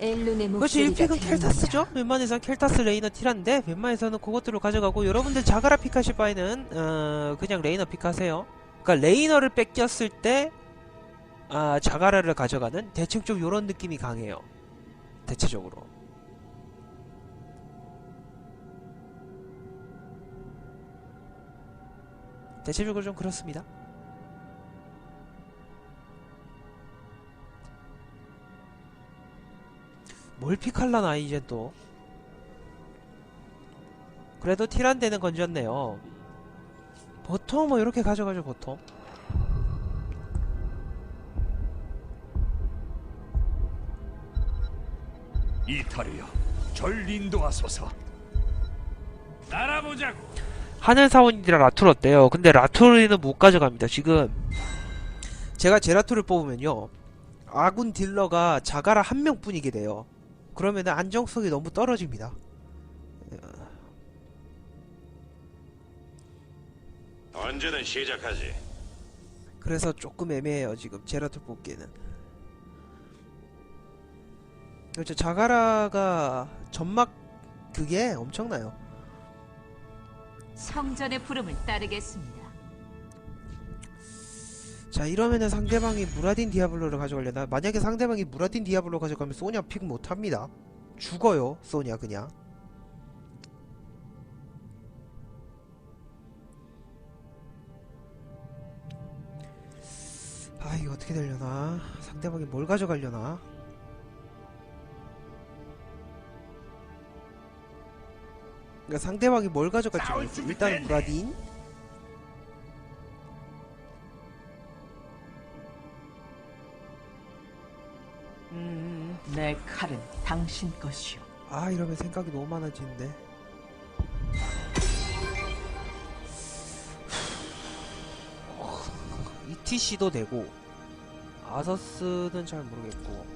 엘룬의 그렇지 목소리가 1픽은 켈타스죠? 웬만해서는 켈타스 레이너 티란데 웬만해서는 그것들을 가져가고 여러분들 자가라 픽하실 바에는 어, 그냥 레이너 픽하세요. 그러니까 레이너를 뺏겼을 때 아, 자가라를 가져가는 대충 좀 요런 느낌이 강해요. 대체적으로. 대체적으로 좀 그렇습니다 뭘 픽할라나 이제 또. 그래도 티란데는 건졌네요. 보통 뭐 이렇게 가져가죠 보통. 이탈이여 절 인도하소서. 알아보자고. 하늘 사원이라 라툴 어때요? 근데 라툴은 못 가져갑니다 지금. 제가 제라툴을 뽑으면요 아군 딜러가 자가라 한 명뿐이게 돼요 그러면 안정성이 너무 떨어집니다 언제든 시작하지. 그래서 조금 애매해요 지금 제라툴 뽑기에는 그렇죠 자가라가 점막 그게 엄청나요 성전의 부름을 따르겠습니다. 자 이러면은 상대방이 무라딘 디아블로를 가져가려나? 만약에 상대방이 무라딘 디아블로 가져가면 소냐 픽 못합니다. 죽어요 소냐 그냥. 아 이거 어떻게 되려나? 상대방이 뭘 가져가려나? 그러니까 상대방이 뭘 가져갈지 모르겠어 일단 무라딘 당신 것이오. 아 이러면 생각이 너무 많아지는데 ETC도 되고 아서스는 잘 모르겠고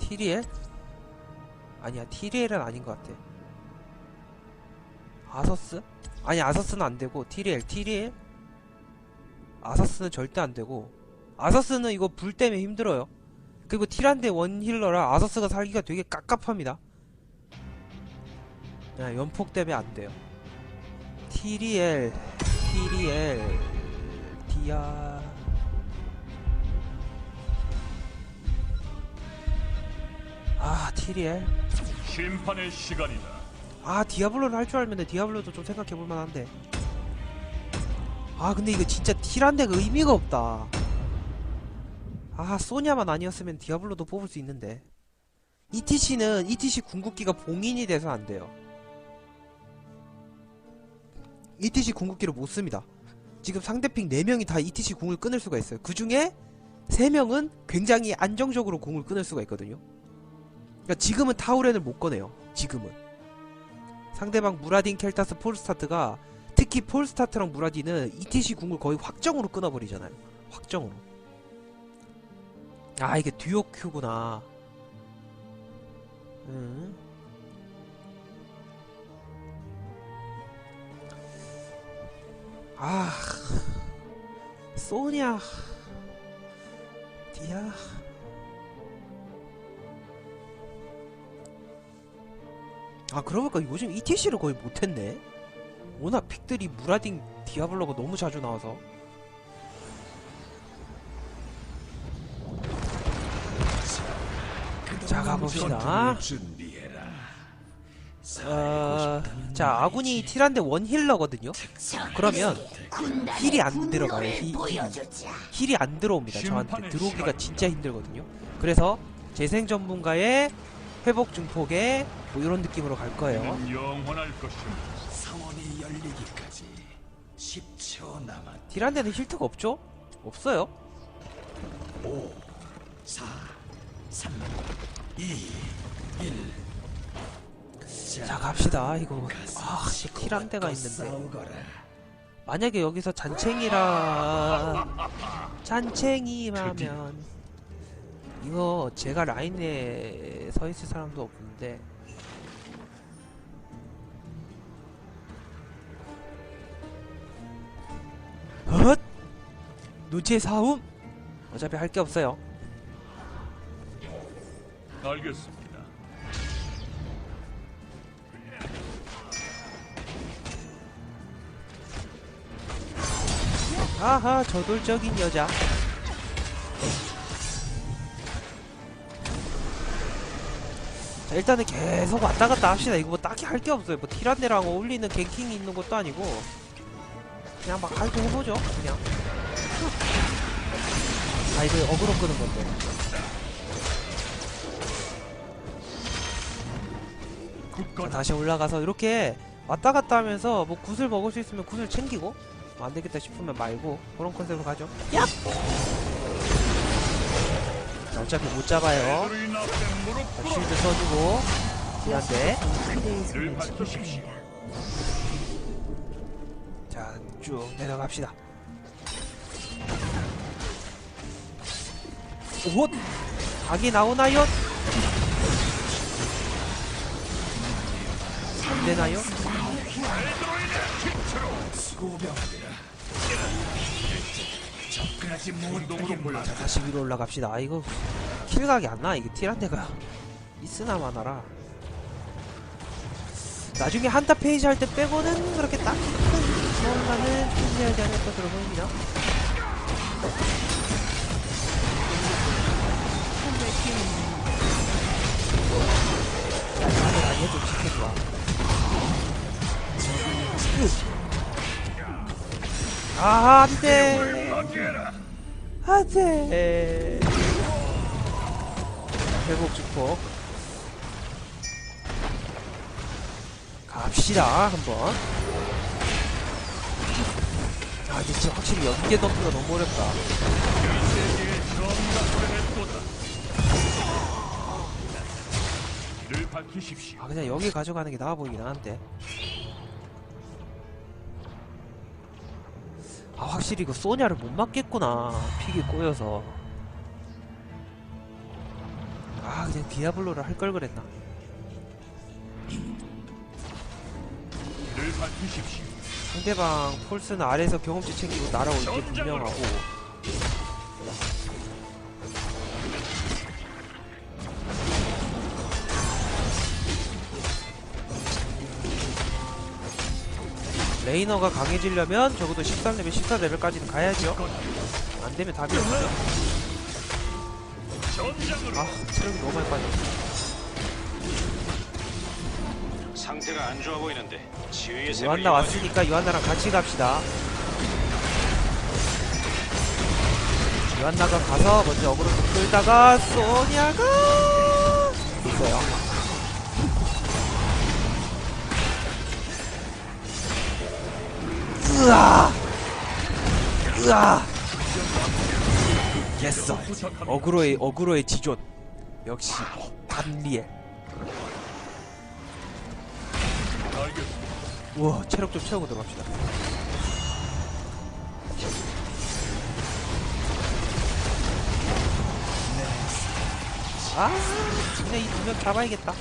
티리엘? 아니야 티리엘은 아닌 것 같아 아서스? 아니 아서스는 안 되고 티리엘 티리엘? 아서스는 절대 안 되고 아서스는 이거 불 때문에 힘들어요 그리고 티란데 원힐러라 아서스가 살기가 되게 깝깝합니다. 야, 연폭 때문에 안 돼요. 티리엘, 티리엘, 디아. 아, 티리엘. 심판의 시간이다 아, 디아블로를 할 줄 알면 디아블로도 좀 생각해볼 만한데. 아, 근데 이거 진짜 티란데가 의미가 없다. 아, 소냐만 아니었으면 디아블로도 뽑을 수 있는데. ETC는 ETC 궁극기가 봉인이 돼서 안 돼요. ETC 궁극기를 못 씁니다. 지금 상대픽 4명이 다 ETC 궁을 끊을 수가 있어요. 그 중에 3명은 굉장히 안정적으로 궁을 끊을 수가 있거든요. 그러니까 지금은 타우렌을 못 꺼내요. 지금은. 상대방 무라딘 켈타스 폴스타트가 특히 폴스타트랑 무라딘은 ETC 궁을 거의 확정으로 끊어버리잖아요. 확정으로. 아 이게 듀오 큐구나. 음. 아 소냐 디아 아 그러고 보니까 요즘 ETC를 거의 못했네 워낙 픽들이 무라딘 디아블로가 너무 자주 나와서 자 가봅시다. 어, 자 아군이 티란데 원힐러거든요. 그러면 힐이 안 들어가요. 힐, 힐이 안 들어옵니다. 저한테. 들어오기가 진짜 힘들거든요. 그래서 재생 전문가의 회복 증폭에 뭐 이런 느낌으로 갈 거예요. 는 영원할 것이오 사원이 열리기까지 10초 남았. 티란데는 힐트가 없죠? 없어요. 5, 4, 3, 2, 1. 자 갑시다 이거 아 티란데가 있는데 싸우거라. 만약에 여기서 잔챙이라 잔챙이라면 이거 제가 라인에 서 있을 사람도 없는데 헛 노제 사움 어차피 할 게 없어요 알겠습니다. 아하 저돌적인 여자. 자 일단은 계속 왔다 갔다 합시다. 이거 뭐 딱히 할 게 없어요. 뭐 티란데랑 어울리는 갱킹이 있는 것도 아니고. 그냥 막 할도 해보죠 그냥. 아 이거 어그로 끄는 건데 자, 다시 올라가서 이렇게 왔다 갔다 하면서 뭐 굿을 먹을 수 있으면 굿을 챙기고 뭐 안되겠다 싶으면 말고 그런 컨셉으로 가죠 야! 자, 어차피 못 잡아요 자, 쉴드 써주고. 지켜줍니다. 자쭉 내려갑시다 옷! 각이 나오나요? 되나요? 다시 위로 올라갑시다. 아 이거 킬각이 안 나. 이게 틸한테가 있으나 마나라. 나중에 한타 페이지 할 때 빼고는 그렇게 딱히 큰 뭔가는 존재하지 않을 것으로 보입니다 아 안돼 파괴라. 안돼 회복 축복. 갑시다 한번. 아 이제 진짜 확실히 연계 덤프가 너무 어렵다. 아 그냥 여기 가져가는 게 나아 보이긴 하는데 확실히 이거 소냐를 못 맞겠구나. 픽이 꼬여서. 아 그냥 디아블로를 할 걸 그랬나. 상대방 폴스는 아래에서 경험치 챙기고 날아올 게 분명하고 레이너가 강해지려면 적어도 13레벨, 14레벨까지는 가야죠 안되면 답이 전장으로 아 체력이 너무 많이 빠졌어 상태가 안 좋아 보이는데 셈을 요한나. 왔으니까 요한나랑 같이 갑시다. 요한나가 가서 먼저 어그로 좀 끌다가 소니아가 있어요. 으아! 으아! 됐어. 어그로의 어그로의 지존. 역시. 알겠습니다. 우와 체력 좀 채우고 들어갑시다 아 그냥 이두명 잡아야겠다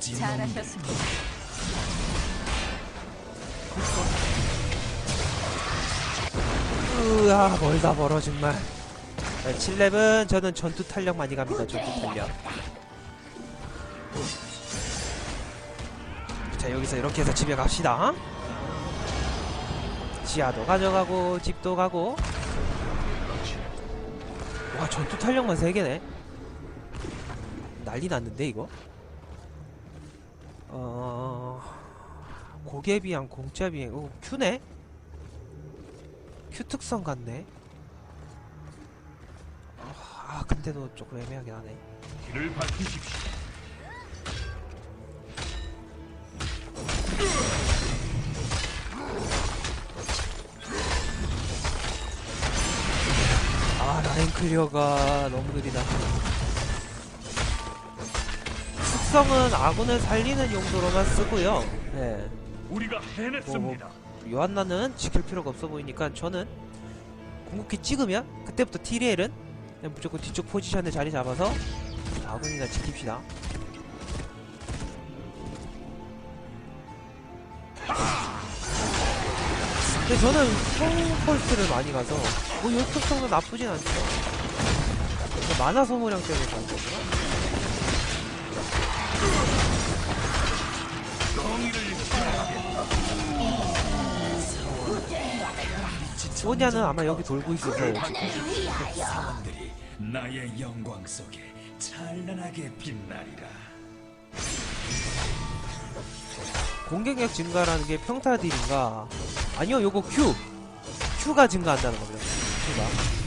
놈 잘하셨습니다. 으아 멀다 멀어 정말. 7렙은 저는 전투 탄력 많이 갑니다 전투 탄력. 자 여기서 이렇게 해서 집에 갑시다. 지하도 가져가고 집도 가고. 와 전투 탄력만 3개네. 난리 났는데 이거 어... 고개비양 공짜비행 어, 큐네? 큐 특성 같네 아 근데도 조금 애매하긴 하네 늘 밝히십시오. 아 라인 클리어가 너무 느리다 특성은 아군을 살리는 용도로만 쓰고요 네. 우리가 해냈습니다. 요한나는 지킬 필요가 없어 보이니까 저는 궁극기 찍으면 그때부터 티리엘은 무조건 뒤쪽 포지션에 자리 잡아서 아군이나 지킵시다 근데 저는 펑펄스를 많이 가서 뭐 연습성도 나쁘진 않죠. 만화 소모량 때문에 가는 거구나. 소냐는 아마 여기 돌고 있어서 사람들이 나의 영광 속에 찬란하게 빛나리라. 공격력 증가라는 게 평타 딜인가? 아니요, 요거 Q. Q가 증가한다는 겁니다. Q가.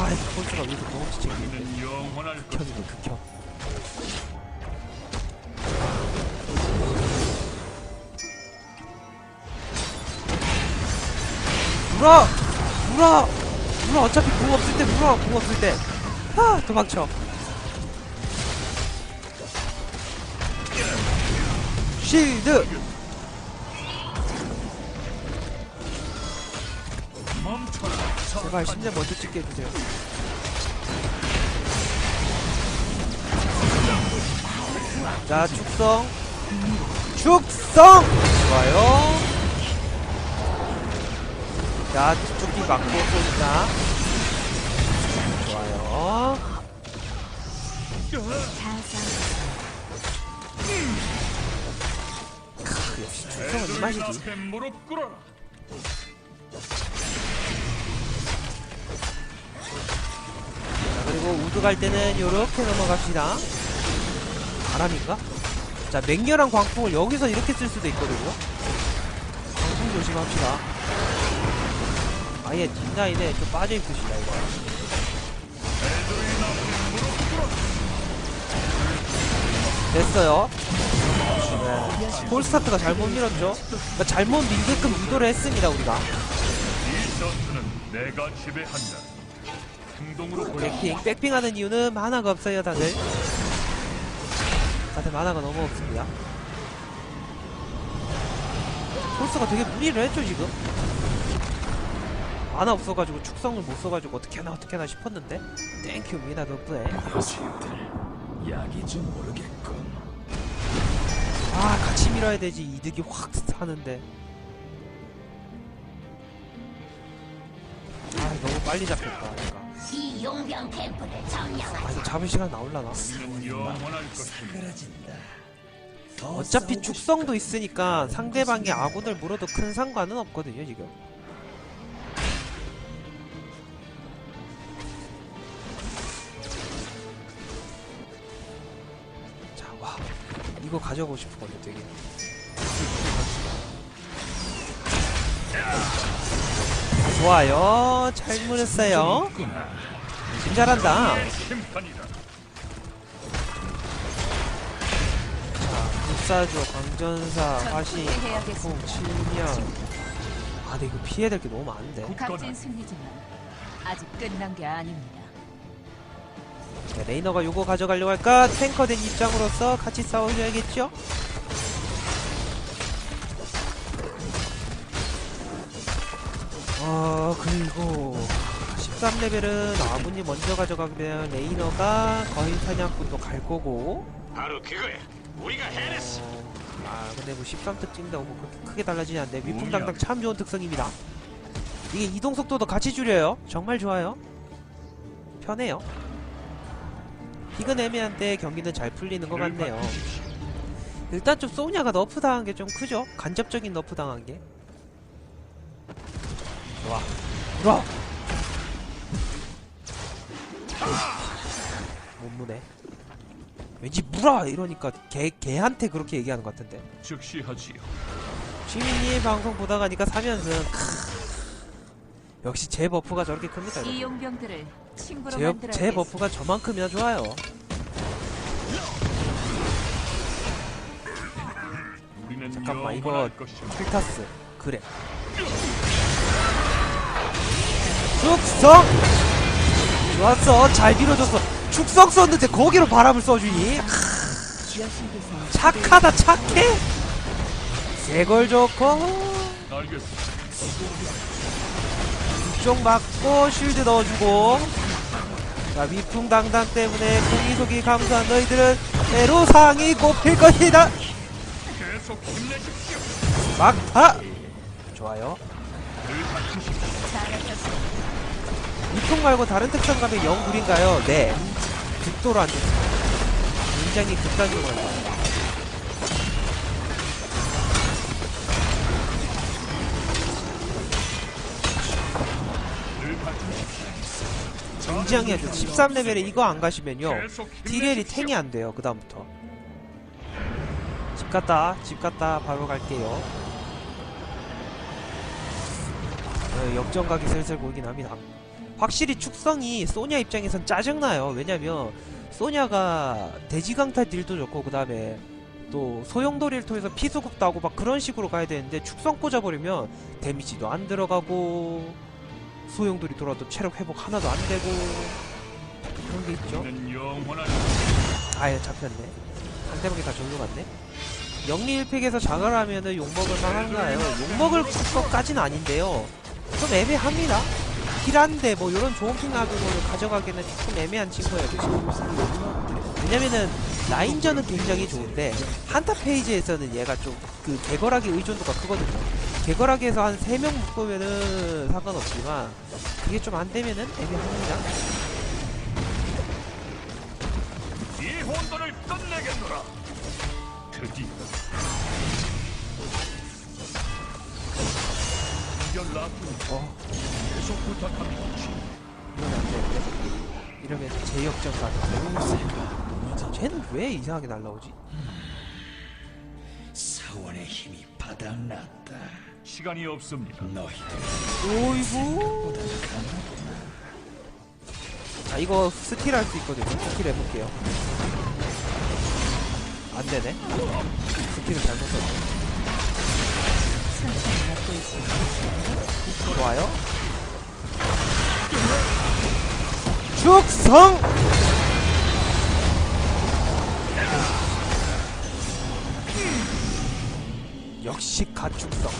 아, 왜 이렇게 경험치 챙기는데? 극혐이네, 극혐. 물어! 물어! 물어! 어차피 궁 없을 때 물어! 궁 없을 때! 아! 도망쳐! 쉴드! 멈춰라. 제발 심장 먼저 찍게 해주세요. 자, 축성. 축성! 좋아요. 자, 뒤쪽기 맞고 쏜다. 좋아요. 크, 역시 축성은 이 맛이지. 그리고 우드 갈 때는 요렇게 넘어갑시다. 바람인가? 자, 맹렬한 광풍을 여기서 이렇게 쓸 수도 있거든요. 광풍 조심합시다. 아예 뒷라인에 좀 빠져있으시다, 이거. 됐어요. 네. 폴스타트가 잘못 밀었죠. 그러니까 잘못 밀게끔 유도를 했습니다, 우리가. 이 전투는 내가 지배한다. 백핑, 백핑 하는 이유는 만화가 없어요, 다들. 다들 만화가 너무 없습니다. 폴스가 되게 무리를 했죠, 지금. 만화 없어가지고 축성을 못 써가지고 어떻게나 어떻게나 싶었는데. 땡큐입니다, 덕분에. 여신들 약이 좀 모르겠군. 아, 같이 밀어야 되지. 이득이 확 하는데. 아, 너무 빨리 잡혔다. 그러니까. 이 용병 캠프를 점령한 아, 이거 잡을 시간 나올라나? 우리는 영원할. 더 어차피 축성도 있으니까 상대방이 아군을 물어도 큰 상관은 없거든요 지금. 자와. 이거 가져가고 싶었거든요 되게 좋아요 잘 물었어요. 지금 잘한다 내 심판이다. 불사조 광전사 화신 해야겠습니다. 풍 칠면 아 근데 이거 피해야 될 게 너무 많은데 값진 승리지만 아직 끝난 게 아닙니다. 자, 레이너가 요거 가져가려고 할까? 탱커 된 입장으로서 같이 싸워줘야겠죠? 어, 그리고 13레벨은 아군이 먼저 가져가면 레이너가 거인 사냥꾼도 갈 거고. 바로 그거야. 우리가 해냈어. 어, 아 근데 뭐 13특 찍는다고 뭐 그렇게 크게 달라지지 않는데 위풍 당당 참 좋은 특성입니다. 이게 이동 속도도 같이 줄여요. 정말 좋아요. 편해요. 이건 애매한데 경기는 잘 풀리는 것 같네요. 일단 좀 소냐가 너프 당한 게 좀 크죠? 간접적인 너프 당한 게 좋아 물어 못 무네 왠지 물어! 이러니까 개 개한테 그렇게 얘기하는 것 같은데. 즉시 하지요. 시민님 방송 보다 가니까 3연승. 역시 제 버프가 저렇게 큽니다 이 여러분. 용병들을 친구로 제, 만들어 제 버프가 저만큼이나 좋아요. 우리는 잠깐만, 이거 영원할 것이다. 필타스. 그래 축성. 좋았어. 잘 밀어줬어 축성 썼는데 거기로 바람을 써주니. 여신께서 착하다 착해. 세걸 좋고. 알겠습니다. 쪽 맞고 쉴드 넣어주고. 자 위풍당당 때문에 공이속이 감소한 너희들은 애로사항이 꼽힐 것이다. 막타 좋아요 유통 말고 다른 특성 가면 0 불인가요? 네 극도로 안 좋습니다 굉장히 극단적으로 안 갖추십시오. 굉장히 안 좋아요 13레벨에 이거 안 가시면요 힘내십시오. 탱이 안 돼요 그 다음부터 집 갔다 집 갔다 바로 갈게요 어, 역전 각이 슬슬 보이긴 합니다 확실히 축성이 소냐 입장에선 짜증나요. 왜냐면 소냐가 돼지강타 딜도 좋고 그 다음에 또 소용돌이를 통해서 피수급도 하고 막 그런 식으로 가야 되는데 축성 꽂아버리면 데미지도 안 들어가고 소용돌이 돌아도 체력 회복 하나도 안 되고 그런 게 있죠. 아예 잡혔네. 상대방이 다 절로 갔네. 영리 1팩에서 장을 하면은 욕먹을 만한가요? 욕먹을 것까지는 아닌데요. 좀 애매합니다 힐한데 뭐 이런 좋은 픽 거를 가져가기는 조금 애매한 친구예요 그 친구. 왜냐면은 라인전은 굉장히 좋은데 한타 페이지에서는 얘가 좀 그 개거락의 의존도가 크거든요. 개거락에서 한 3명 묶으면은 상관없지만 그게 좀 안되면은 애매합니다. 이 혼돈을 끝내겠노라. 드디어. 어 계속 부탁합니다. 이러면 안 되는데 이러면 제역전 가서 쟤는 왜 이상하게 날라오지? 사원의 힘이 바닥났다. 시간이 없습니다. 너희들. 오이구. 자 이거 스킬 할 수 있거든요. 스킬 해볼게요. 안 되네. 스킬을 잘못 썼네. 좋아요 축성! 역시 가축성.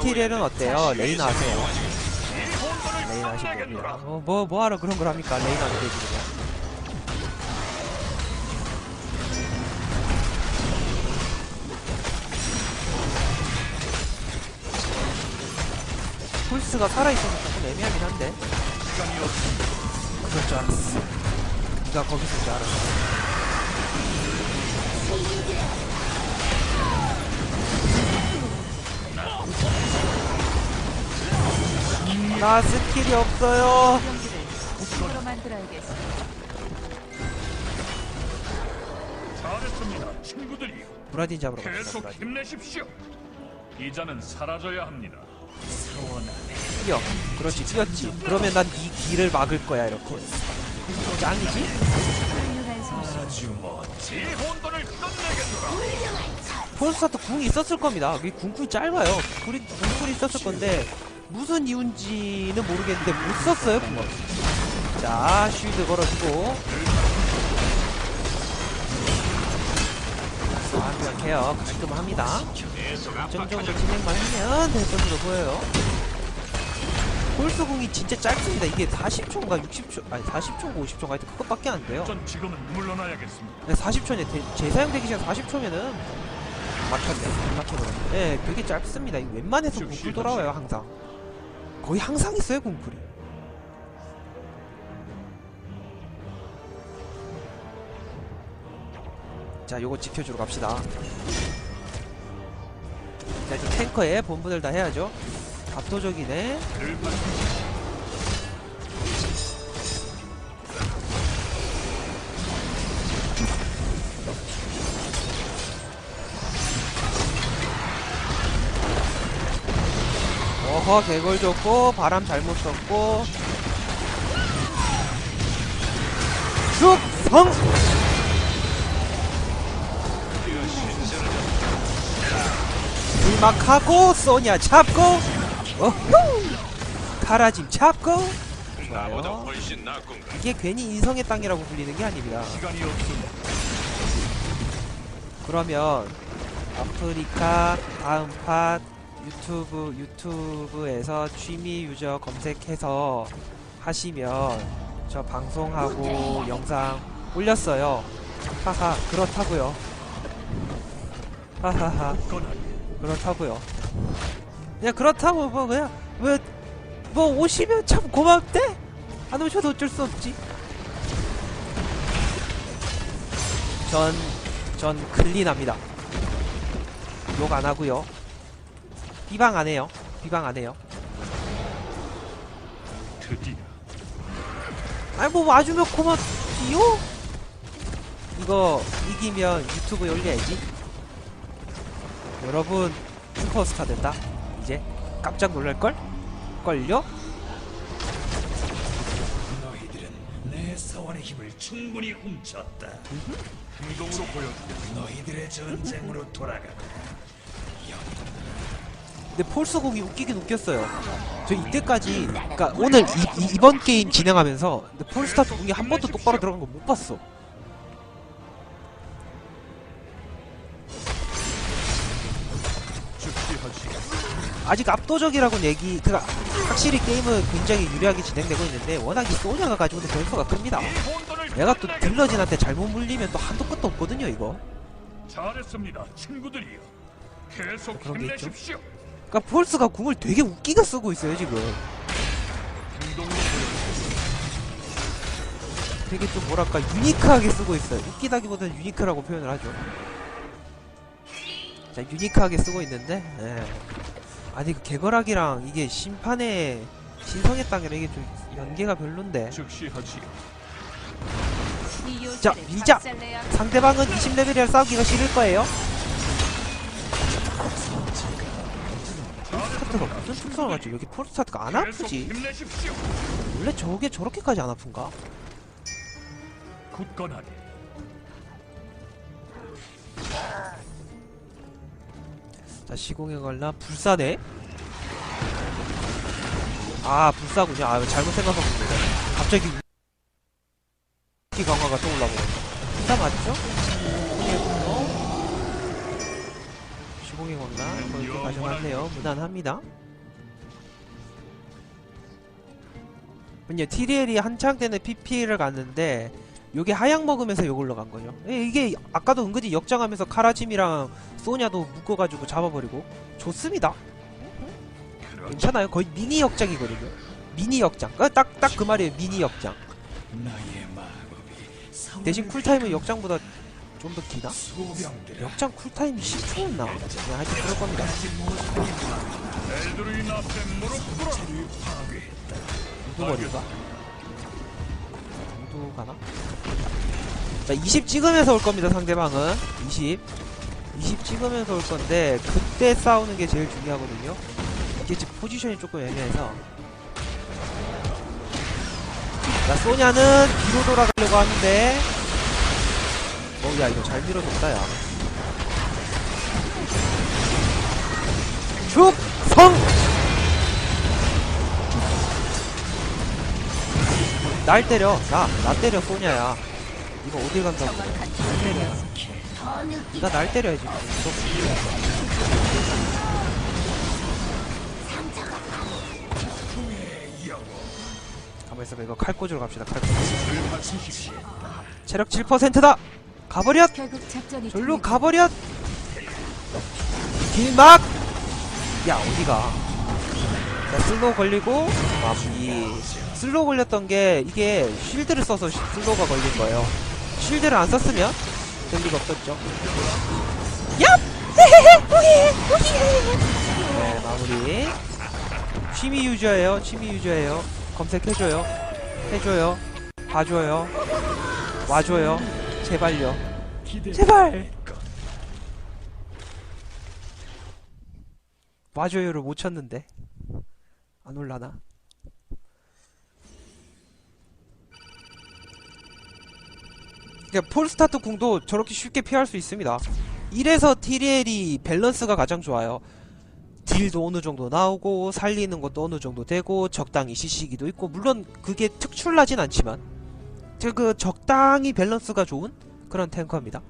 딜엘은 보이는데 어때요? 레인 하세요. 레인 하시고. 뭐, 뭐, 뭐하러 그런 걸 합니까? 레인 하면 되지 그냥 폴스가 살아있어서 조금 애매하긴 한데. 그럴 줄 알았어 네가 거기 있을 줄 알았어 나 스킬이 없어요. 잘했습니다. 친구들이 브라딘 잡으러 갑시다 계속 브라딘 힘내십시오. 이자는 사라져야 합니다. 뛰어. 그렇지 뛰었지. 그러면 난네 길을 막을 거야 이렇게. 짱이지? 이. 폴스타트 궁이 있었을 겁니다. 이 궁쿨이 짧아요. 궁쿨이, 궁쿨이 있었을 건데 무슨 이유인지는 모르겠는데 못 썼어요 궁을 자 쉴드 걸어주고. 완벽해요. 깔끔합니다. 정적으로 진행만 하면 될 것으로 보여요 폴스궁이 진짜 짧습니다. 이게 40초인가 60초 아니 40초인가 50초인가 하여튼 그것밖에 안 돼요. 전 지금은 물러나야겠습니다. 40초네 재사용 대기 시간 40초면은 막혔네. 막혀버렸네. 예 되게 짧습니다. 이거 웬만해서 궁쿨 돌아와요 항상. 거의 항상 있어요 궁쿨이. 자 요거 지켜주러 갑시다. 자 일단 탱커에 본분을 다 해야죠 압도적이네. 어허 개걸 줬고 바람 잘못 썼고. 죽성! 불막하고 소냐 잡고 어후 카라짐 잡고 좋아요. 이게 괜히 인성의 땅이라고 불리는 게 아닙니다. 그러면 아프리카 다음 팟 유튜브 유튜브에서 취미 유저 검색해서 하시면 저 방송하고 영상 올렸어요. 하하 그렇다고요. 하하하 그렇다고요. 그냥 그렇다고 뭐 그냥 왜뭐 오시면 참 고맙대? 안 오셔도 어쩔 수 없지. 전, 전 클린합니다. 욕 안 하고요. 비방 안 해요. 비방 안 해요. 드디어 아니 뭐 와주면 고맙지요? 이거 이기면 유튜브에 올려야지. 여러분 슈퍼스타 된다. 깜짝 놀랄걸? 걸요? 너희들은 내 사원의 힘을 충분히 훔쳤다. 행동으로 보여주겠습니다. 너희들의 전쟁으로 돌아가. 근데 폴스곡이 웃기긴 웃겼어요. 저 이때까지, 그니까 오늘 이, 이, 번 게임 진행하면서 근데 폴스타트 궁이 한 번도 똑바로 들어간 거 못 봤어. 아직 압도적이라고는 얘기, 그니까 확실히 게임은 굉장히 유리하게 진행되고 있는데 워낙 이 소냐가 가지고 있는 변수가 큽니다. 내가 또. 딜러진한테 잘못 물리면 또 한도 끝도 없거든요, 이거. 잘했습니다, 친구들이요. 계속 그런 게 있죠. 그니까 폴스가 궁을 되게 웃기게 쓰고 있어요, 지금. 되게 좀 뭐랄까 유니크하게 쓰고 있어요. 웃기다기보다는 유니크라고 표현을 하죠. 자 유니크하게 쓰고 있는데, 예. 아니 그 개거락이랑 이게 심판의 신성의 땅이랑 이게 좀 연계가 별론데 자, 밀자! 박살내야 상대방은 20레벨이라 싸우기가 싫을 거예요. 폴스타트가 무슨 특성을 가지고 여기 폴스타트가 안 아프지? 힘내십시오. 원래 저게 저렇게까지 안 아픈가? 굳건하게. 자 시공에 걸라 불사네 아 불사군요 아 잘못 생각한 겁니다 갑자기 기 강화가 떠올라버려 불사 맞죠? 시공의 건가? 뭐 이렇게 가져갔네요. 무난합니다. 아니요 티리엘이 한창 때는 PP를 갔는데 요게 하약 먹으면서 요걸로 간 거죠 예, 이게 아까도 은근히 역장하면서 카라짐이랑 소냐도 묶어가지고 잡아버리고 좋습니다. 괜찮아요. 거의 미니 역장이거든요. 미니 역장. 딱 딱 그 말이에요. 미니 역장. 대신 쿨타임은 역장보다 좀 더 기나? 역장 쿨타임이 10초였나? 그냥 하여튼 그럴 겁니다. 우두머리가? 우두 가나? 자, 20 찍으면서 올 겁니다. 상대방은 20. 20 찍으면서 올 건데 그때 싸우는 게 제일 중요하거든요. 이게 지금 포지션이 조금 애매해서. 자, 소냐는 뒤로 돌아가려고 하는데. 어, 야, 이거 잘 밀어줬다, 야. 축 성! 날 때려. 나, 나 때려, 소냐야. 이거 어딜 간다고. 나날 때려야지. 가만히 있어봐. 이거 칼꽂으러 갑시다. 칼꽂. 체력 7%다! 가버렸! 절로. 가버렸! 길막! 야, 어디가? 자, 슬로우 걸리고, 마무리. 슬로우 걸렸던 게, 이게 쉴드를 써서 시- 슬로우가 걸린 거예요. 쉴드를 안 썼으면, 될 리가 없었죠. 얍! 네, 마무리. 취미 유저예요, 취미 유저예요. 검색해줘요. 해줘요. 봐줘요. 와줘요. 제발요. 제발! 와줘요를 못 쳤는데. 안 올라나? 그러니까 폴스타트 궁도 저렇게 쉽게 피할 수 있습니다. 이래서 티리엘이 밸런스가 가장 좋아요. 딜도 어느 정도 나오고 살리는 것도 어느 정도 되고 적당히 CC기도 있고 물론 그게 특출나진 않지만 그 적당히 밸런스가 좋은 그런 탱커입니다.